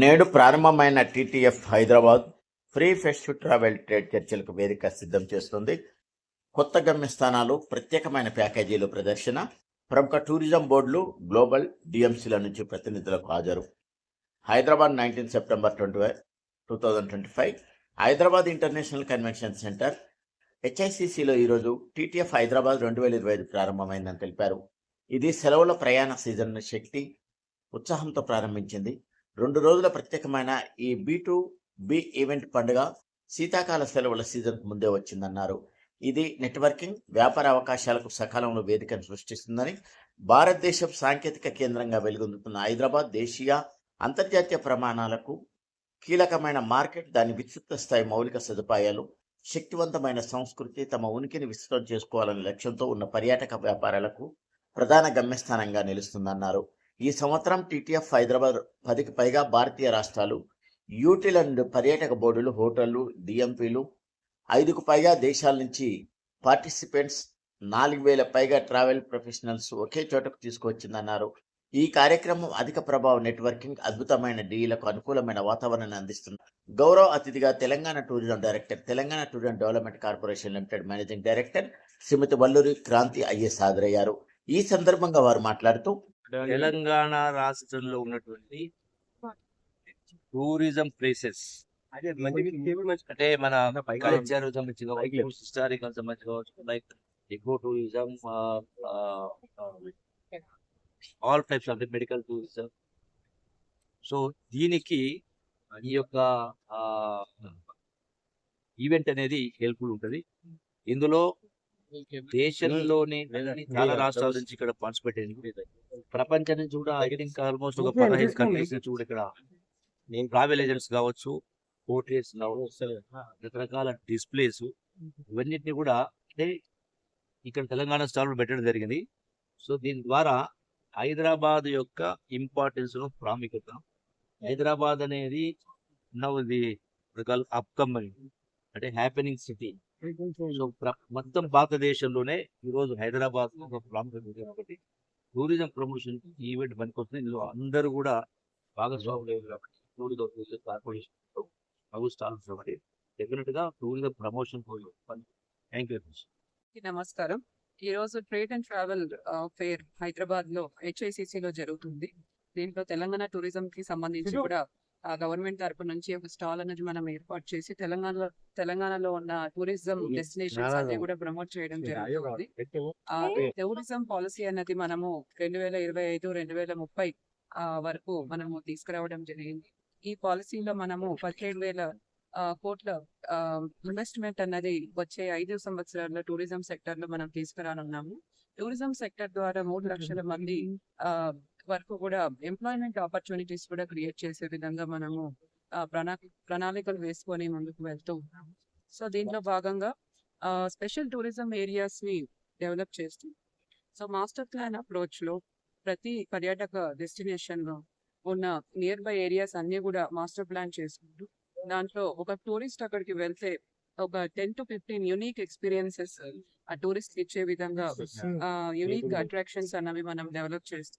నేడు ప్రారంభమైన TTF Hyderabad free fest travel trade చర్చలకు వేదిక సిద్ధం చేస్తుంది. కొత్త గమ్యస్థానాలు ప్రత్యేకమైన ప్యాకేజీలు ప్రదర్శన ప్రముఖ టూరిజం బోర్డులు గ్లోబల్ డిఎంసీల నుంచి ప్రతినిధులకు హాజరు. Hyderabad nineteen September twenty two thousand twenty five Hyderabad international convention centre హెచ్ఐసిసిలో ఈరోజు టీటీఎఫ్ హైదరాబాద్ రెండు వేల ఇరవై ఐదు ప్రారంభమైందని తెలిపారు. ఇది సెలవుల ప్రయాణ సీజన్ శక్తి ఉత్సాహంతో ప్రారంభించింది. రెండు రోజుల ప్రత్యేకమైన ఈ బీ టు బి ఈవెంట్ పండుగ శీతాకాల సెలవుల సీజన్కు ముందే వచ్చిందన్నారు. ఇది నెట్వర్కింగ్ వ్యాపార అవకాశాలకు సకాలంలో వేదికను సృష్టిస్తుందని భారతదేశం సాంకేతిక కేంద్రంగా వెలుగొందుతున్న హైదరాబాద్ దేశీయ అంతర్జాతీయ ప్రమాణాలకు కీలకమైన మార్కెట్ దాని విస్తృత స్థాయి మౌలిక సదుపాయాలు శక్తివంతమైన సంస్కృతి తమ ఉనికిని విస్తృతం చేసుకోవాలనే లక్ష్యంతో ఉన్న పర్యాటక వ్యాపారాలకు ప్రధాన గమ్యస్థానంగా నిలుస్తుందన్నారు. ఈ సంవత్సరం టీటీఎఫ్ హైదరాబాద్ పదికి పైగా భారతీయ రాష్ట్రాలు యూటీల పర్యాటక బోర్డులు హోటళ్ళు డిఎంపీలు ఐదుకు పైగా దేశాల నుంచి పార్టిసిపెంట్స్ నాలుగు వేల పైగా ట్రావెల్ ప్రొఫెషనల్స్ ఒకే చోటకు తీసుకువచ్చిందన్నారు. ఈ కార్యక్రమం అధిక ప్రభావ నెట్వర్కింగ్ అద్భుతమైన డీలకు అనుకూలమైన వాతావరణాన్ని అందిస్తుంది. గౌరవ అతిథిగా Telangana tourism director Telangana tourism development corporation limited managing director Shrimati Valluri Kranti IAS హాజరయ్యారు ఈ సందర్భంగా వారు మాట్లాడుతూ తెలంగాణ రాష్ట్రంలో ఉన్నటువంటి టూరిజం ప్లేసెస్. అంటే మన కల్చర్ సంబంధించి కావచ్చు హిస్టారికల్ సంబంధించి కావచ్చు like eco tourism all types of medical tourism so దీనికి ఈ యొక్క ఈవెంట్ అనేది హెల్ప్ఫుల్ ఉంటుంది. ఇందులో దేశంలోని చాలా రాష్ట్రాల నుంచి ఇక్కడ పార్టిసిపేట్ అయింది ప్రపంచం నుంచి కూడా ఐ థింక్ ఆల్మోస్ట్ ఒక పదహైదు కంట్రీస్ నుంచి కూడా ఇక్కడ ట్రావెల్ ఏజెంట్స్ కావచ్చు పోర్ట్రేట్స్ కావచ్చు రకరకాల డిస్ప్లేస్ ఇవన్నిటిని కూడా అంటే ఇక్కడ తెలంగాణ స్టాల్ పెట్టడం జరిగింది. సో దీని ద్వారా హైదరాబాద్ యొక్క ఇంపార్టెన్స్ను ప్రాముఖ్యత. హైదరాబాద్ అనేది నవ్ ఇది అప్కమింగ్ అంటే హ్యాపెనింగ్ సిటీ మొత్తం భారతదేశంలోనే ఈరోజు హైదరాబాద్ ఒక ప్రాముఖ్యత కాబట్టి టూరిజం ప్రమోషన్ ఈవెంట్ పనికొస్తుంది. ఇందులో అందరూ కూడా భాగస్వాములు కాబట్టి టూరిజం కార్పొరేషన్ కాబట్టి డెఫినెట్గా టూరిజం ప్రమోషన్ థ్యాంక్ యూ కి నమస్కారం. ఈ రోజు ట్రేడ్ అండ్ ట్రావెల్ ఫేర్ హైదరాబాద్లో HICC లో జరుగుతుంది. దీంట్లో తెలంగాణ టూరిజం కి సంబంధించి కూడా గవర్నమెంట్ తరపు నుంచి ఒక స్టాల్ అనేది మనం ఏర్పాటు చేసి తెలంగాణలో తెలంగాణలో ఉన్న టూరిజం డెస్టినేషన్స్ అన్ని కూడా ప్రమోట్ చేయడం జరుగుతుంది. ఆ టూరిజం పాలసీ అనేది మనము రెండు వేల ఇరవై ఐదు రెండు వేల ముప్పై వరకు మనము తీసుకురావడం జరిగింది. ఈ పాలసీలో మనము పదిహేడు వేల కోట్ల ఇన్వెస్ట్మెంట్ అన్నది వచ్చే ఐదు సంవత్సరాల్లో టూరిజం సెక్టర్లో మనం తీసుకురానున్నాము. టూరిజం సెక్టర్ ద్వారా మూడు లక్షల మంది ఆ వరకు కూడా ఎంప్లాయ్మెంట్ ఆపర్చునిటీస్ కూడా క్రియేట్ చేసే విధంగా మనము ప్రణా ప్రణాళికలు వేసుకొని ముందుకు వెళ్తూ ఉన్నాము. సో దీంట్లో భాగంగా స్పెషల్ టూరిజం ఏరియాస్ని డెవలప్ చేస్తూ సో మాస్టర్ ప్లాన్ అప్రోచ్లో ప్రతి పర్యాటక డెస్టినేషన్లో ఉన్న నియర్ బై ఏరియాస్ అన్ని కూడా మాస్టర్ ప్లాన్ చేసుకుంటూ దాంట్లో ఒక టూరిస్ట్ అక్కడికి వెళ్తే ఒక ten to fifteen unique experiences ఆ టూరిస్ట్ ఇచ్చే విధంగా యూనిక్ అట్రాక్షన్స్ అన్నవి మనం డెవలప్ చేస్తూ